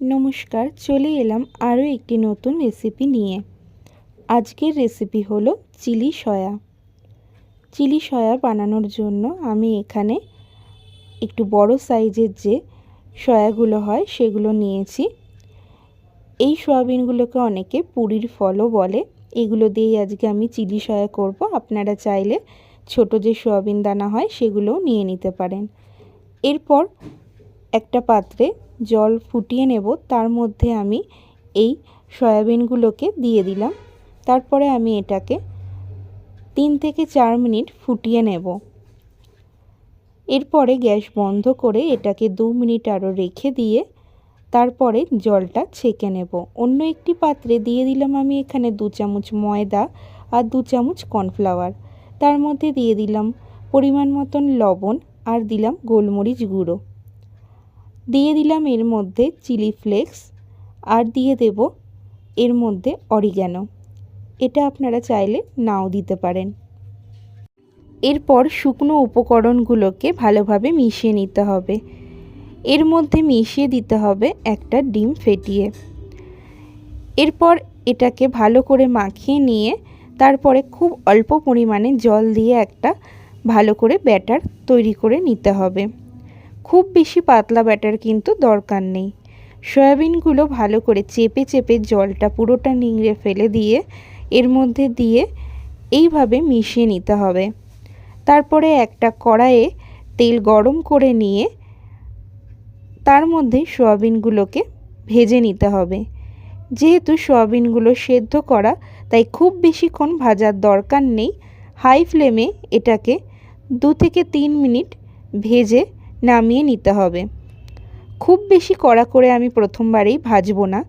নমস্কার, চলে এলাম আরও একটি নতুন রেসিপি নিয়ে। আজকের রেসিপি হলো চিলি সয়া। চিলি সয়া বানানোর জন্য আমি এখানে একটু বড় সাইজের যে সয়াগুলো হয় সেগুলো নিয়েছি। এই সয়াবিনগুলোকে অনেকে পুরীর ফলও বলে। এগুলো দিয়েই আজকে আমি চিলি সয়া করব। আপনারা চাইলে ছোট যে সয়াবিন দানা হয় সেগুলোও নিয়ে নিতে পারেন। এরপর একটা পাত্রে জল ফুটিয়ে নেব, তার মধ্যে আমি এই সয়াবিনগুলোকে দিয়ে দিলাম। তারপরে আমি এটাকে তিন থেকে চার মিনিট ফুটিয়ে নেব। এরপরে গ্যাস বন্ধ করে এটাকে দু মিনিট আরও রেখে দিয়ে তারপরে জলটা ছেঁকে নেব। অন্য একটি পাত্রে দিয়ে দিলাম আমি এখানে দু চামচ ময়দা আর দু চামচ কর্নফ্লাওয়ার। তার মধ্যে দিয়ে দিলাম পরিমাণ মতন লবণ আর দিলাম গোলমরিচ গুঁড়ো। দিয়ে দিলাম এর মধ্যে চিলি ফ্লেক্স আর দিয়ে দেব এর মধ্যে অরিগ্যানো। এটা আপনারা চাইলে নাও দিতে পারেন। এরপর শুকনো উপকরণগুলোকে ভালোভাবে মিশিয়ে নিতে হবে। এর মধ্যে মিশিয়ে দিতে হবে একটা ডিম ফেটিয়ে। এরপর এটাকে ভালো করে মাখিয়ে নিয়ে তারপরে খুব অল্প পরিমাণে জল দিয়ে একটা ভালো করে ব্যাটার তৈরি করে নিতে হবে। খুব বেশি পাতলা ব্যাটার কিন্তু দরকার নেই। সয়াবিনগুলো ভালো করে চেপে চেপে জলটা পুরোটা নিংড়ে ফেলে দিয়ে, এর মধ্যে দিয়ে এইভাবে মিশিয়ে নিতে হবে। তারপরে একটা কড়াইয়ে তেল গরম করে নিয়ে তার মধ্যে সয়াবিনগুলোকে ভেজে নিতে হবে। যেহেতু সয়াবিনগুলো সেদ্ধ করা, তাই খুব বেশিক্ষণ ভাজার দরকার নেই। হাই ফ্লেমে এটাকে দু থেকে তিন মিনিট ভেজে নামিয়ে নিতে হবে। খুব বেশি কড়া করে আমি প্রথমবারেই ভাজবো না।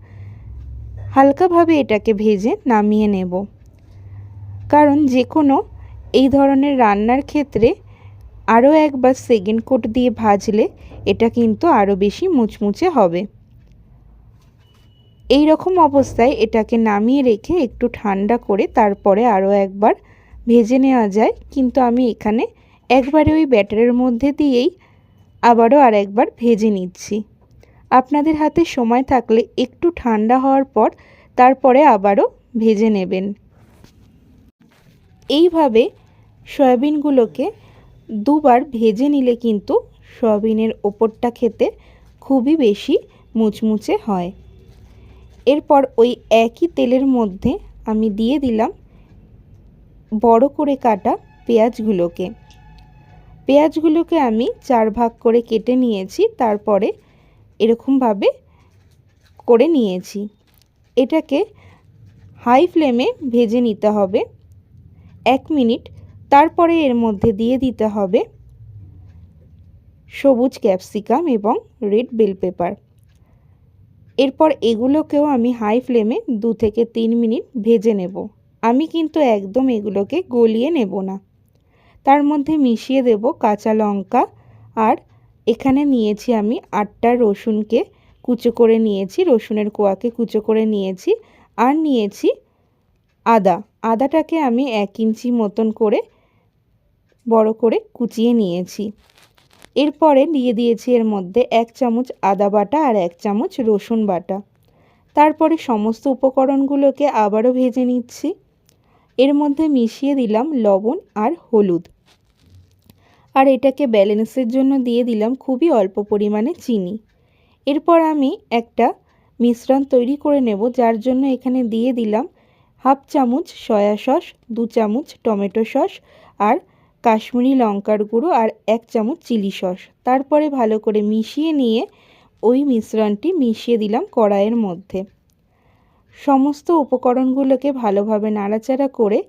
হালকাভাবে এটাকে ভেজে নামিয়ে নেব। কারণ যে কোনো এই ধরনের রান্নার ক্ষেত্রে আরও একবার সেকেন্ড কোট দিয়ে ভাজলে এটা কিন্তু আরও বেশি মুচমুচে হবে। এই রকম অবস্থায় এটাকে নামিয়ে রেখে একটু ঠান্ডা করে তারপরে আরও একবার ভেজে নেওয়া যায়। কিন্তু আমি এখানে একবারে ওই ব্যাটারের মধ্যে দিয়েই আবারও আর একবার ভেজে নিচ্ছি। আপনাদের হাতে সময় থাকলে একটু ঠান্ডা হওয়ার পর তারপরে আবারও ভেজে নেবেন। এইভাবে সয়াবিনগুলোকে দুবার ভেজে নিলে কিন্তু সয়াবিনের ওপরটা খেতে খুবই বেশি মুচমুচে হয়। এরপর ওই একই তেলের মধ্যে আমি দিয়ে দিলাম বড় করে কাটা পেঁয়াজগুলোকে। পেঁয়াজগুলোকে আমি চার ভাগ করে কেটে নিয়েছি, তারপরে এরকমভাবে করে নিয়েছি। এটাকে হাই ফ্লেমে ভেজে নিতে হবে এক মিনিট। তারপরে এর মধ্যে দিয়ে দিতে হবে সবুজ ক্যাপসিকাম এবং রেড বেল পেপার। এরপর এগুলোকেও আমি হাই ফ্লেমে দু থেকে তিন মিনিট ভেজে নেব। আমি কিন্তু একদম এগুলোকে গলিয়ে নেব না। তার মধ্যে মিশিয়ে দেব কাঁচা লঙ্কা আর এখানে নিয়েছি আমি আটটা রসুনকে কুচো করে নিয়েছি, রসুনের কোয়াকে কুচো করে নিয়েছি আর নিয়েছি আদা। আদাটাকে আমি এক ইঞ্চি মতন করে বড় করে কুচিয়ে নিয়েছি। এরপরে দিয়ে দিয়েছি এর মধ্যে এক চামচ আদা বাটা আর এক চামচ রসুন বাটা। তারপরে সমস্ত উপকরণগুলোকে আবারও ভেজে নিচ্ছি। এর মধ্যে মিশিয়ে দিলাম লবণ আর হলুদ। আর এটাকে ব্যালেন্সের জন্য দিয়ে দিলাম খুবই অল্প পরিমাণে চিনি। এরপর আমি একটা মিশ্রণ তৈরি করে নেব, যার জন্য এখানে দিয়ে দিলাম হাফ চামচ সয়া সস, দু চামচ টমেটো সস আর কাশ্মীরি লঙ্কার গুঁড়ো আর এক চামচ চিলি সস। তারপরে ভালো করে মিশিয়ে নিয়ে ওই মিশ্রণটি মিশিয়ে দিলাম কড়াইয়ের মধ্যে। সমস্ত উপকরণগুলোকে ভালোভাবে নাড়াচাড়া করে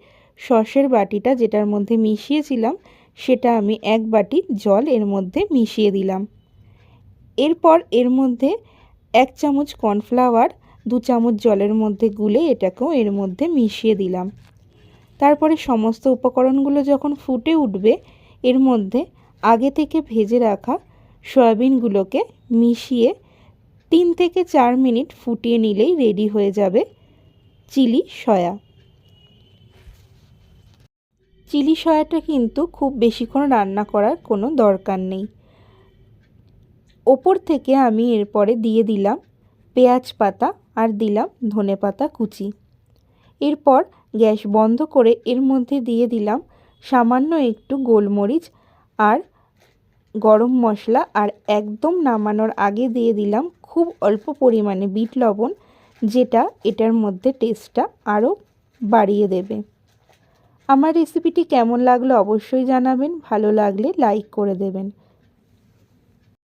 সসের বাটিটা যেটার মধ্যে মিশিয়েছিলাম সেটা আমি এক বাটি জল এর মধ্যে মিশিয়ে দিলাম। এরপর এর মধ্যে এক চামচ কর্নফ্লাওয়ার, দু চামচ জলের মধ্যে গুলে এটাকেও এর মধ্যে মিশিয়ে দিলাম। তারপরে সমস্ত উপকরণগুলো যখন ফুটে উঠবে, এর মধ্যে আগে থেকে ভেজে রাখা সয়াবিনগুলোকে মিশিয়ে তিন থেকে চার মিনিট ফুটিয়ে নিলেই রেডি হয়ে যাবে চিলি সয়া। চিলি সয়াটা কিন্তু খুব বেশিক্ষণ রান্না করার কোনো দরকার নেই। ওপর থেকে আমি এরপরে দিয়ে দিলাম পেঁয়াজ পাতা আর দিলাম ধনে পাতা কুচি। এরপর গ্যাস বন্ধ করে এর মধ্যে দিয়ে দিলাম সামান্য একটু গোলমরিচ আর গরম মশলা আর একদম নামানোর আগে দিয়ে দিলাম খুব অল্প পরিমাণে বিট লবণ, যেটা এটার মধ্যে টেস্টটা আরও বাড়িয়ে দেবে। আমার রেসিপিটি কেমন লাগল অবশ্যই জানাবেন ভালো লাগলে লাইক করে দেবেন।